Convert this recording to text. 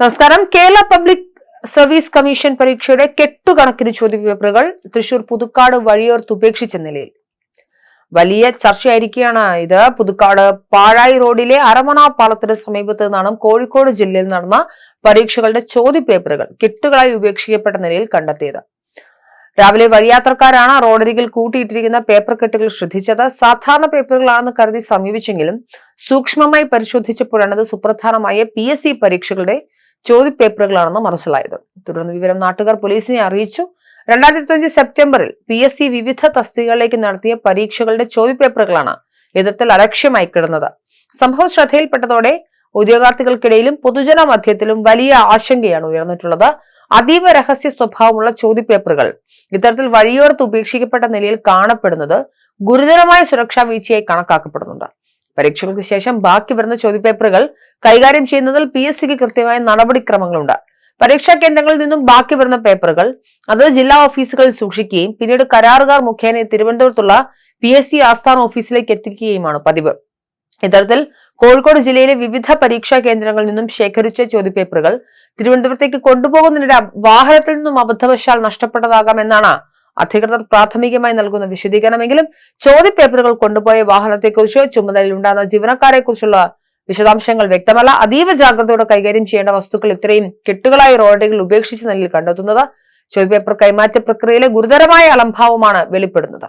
നമസ്കാരം. Kerala public service commission പരീക്ഷയുടെ കെട്ടുകണക്കിന് ചോദ്യപേപ്പറുകൾ തൃശൂർ പുതുക്കാട് വഴിയോർത്ത് ഉപേക്ഷിച്ച നിലയിൽ. വലിയ ചർച്ചയായിരിക്കുകയാണ് ഇത്. പുതുക്കാട് പാഴായി റോഡിലെ അരമണ പാളത്തിന് സമീപത്ത് നിന്നാണ് കോഴിക്കോട് ജില്ലയിൽ നടന്ന പരീക്ഷകളുടെ ചോദ്യപേപ്പറുകൾ കെട്ടുകളായി ഉപേക്ഷിക്കപ്പെട്ട നിലയിൽ കണ്ടെത്തിയത്. രാവിലെ വഴിയാത്രക്കാരാണ് റോഡരികിൽ കൂട്ടിയിട്ടിരിക്കുന്ന പേപ്പർ കെട്ടുകൾ ശ്രദ്ധിച്ചത്. സാധാരണ പേപ്പറുകളാണെന്ന് കരുതി സമീപിച്ചെങ്കിലും സൂക്ഷ്മമായി പരിശോധിച്ചപ്പോഴാണ് സുപ്രധാനമായ പി പരീക്ഷകളുടെ ചോദ്യപേപ്പറുകളാണെന്ന് മനസ്സിലായത്. തുടർന്ന് വിവരം നാട്ടുകാർ പോലീസിനെ അറിയിച്ചു. രണ്ടായിരത്തി അഞ്ച് സെപ്റ്റംബറിൽ പി എസ് സി വിവിധ തസ്തികകളിലേക്ക് നടത്തിയ പരീക്ഷകളുടെ ചോദ്യപേപ്പറുകളാണ് യുദ്ധത്തിൽ അലക്ഷ്യമായി കിടന്നത്. സംഭവം ശ്രദ്ധയിൽപ്പെട്ടതോടെ ഉദ്യോഗാർത്ഥികൾക്കിടയിലും പൊതുജന മധ്യത്തിലും വലിയ ആശങ്കയാണ് ഉയർന്നിട്ടുള്ളത്. അതീവ രഹസ്യ സ്വഭാവമുള്ള ചോദ്യപേപ്പറുകൾ ഇത്തരത്തിൽ വഴിയോർത്ത് ഉപേക്ഷിക്കപ്പെട്ട നിലയിൽ കാണപ്പെടുന്നത് ഗുരുതരമായ സുരക്ഷാ വീഴ്ചയായി കണക്കാക്കപ്പെടുന്നുണ്ട്. പരീക്ഷകൾക്ക് ശേഷം ബാക്കി വരുന്ന ചോദ്യപേപ്പറുകൾ കൈകാര്യം ചെയ്യുന്നതിൽ പി എസ് സിക്ക് കൃത്യമായ നടപടിക്രമങ്ങളുണ്ട്. പരീക്ഷാ കേന്ദ്രങ്ങളിൽ നിന്നും ബാക്കി വരുന്ന പേപ്പറുകൾ അത് ജില്ലാ ഓഫീസുകളിൽ സൂക്ഷിക്കുകയും പിന്നീട് കരാറുകാർ മുഖേന തിരുവനന്തപുരത്തുള്ള പി എസ് സി ആസ്ഥാന ഓഫീസിലേക്ക് എത്തിക്കുകയുമാണ് പതിവ്. ഇത്തരത്തിൽ കോഴിക്കോട് ജില്ലയിലെ വിവിധ പരീക്ഷാ കേന്ദ്രങ്ങളിൽ നിന്നും ശേഖരിച്ച ചോദ്യപേപ്പറുകൾ തിരുവനന്തപുരത്തേക്ക് കൊണ്ടുപോകുന്നതിനിടെ വാഹനത്തിൽ നിന്നും അബദ്ധവശാൽ നഷ്ടപ്പെട്ടതാകാമെന്നാണ് അധികൃതർ പ്രാഥമികമായി നൽകുന്ന വിശദീകരണമെങ്കിലും ചോദ്യപേപ്പറുകൾ കൊണ്ടുപോയ വാഹനത്തെക്കുറിച്ചോ ചുമതലയിലുണ്ടാകുന്ന ജീവനക്കാരെക്കുറിച്ചുള്ള വിശദാംശങ്ങൾ വ്യക്തമല്ല. അതീവ ജാഗ്രതയോടെ കൈകാര്യം ചെയ്യേണ്ട വസ്തുക്കൾ ഇത്രയും കെട്ടുകളായി റോഡുകൾ ഉപേക്ഷിച്ച് നിലയിൽ കണ്ടെത്തുന്നത് ചോദ്യപേപ്പർ കൈമാറ്റ പ്രക്രിയയിലെ ഗുരുതരമായ അലംഭാവമാണ് വെളിപ്പെടുന്നത്.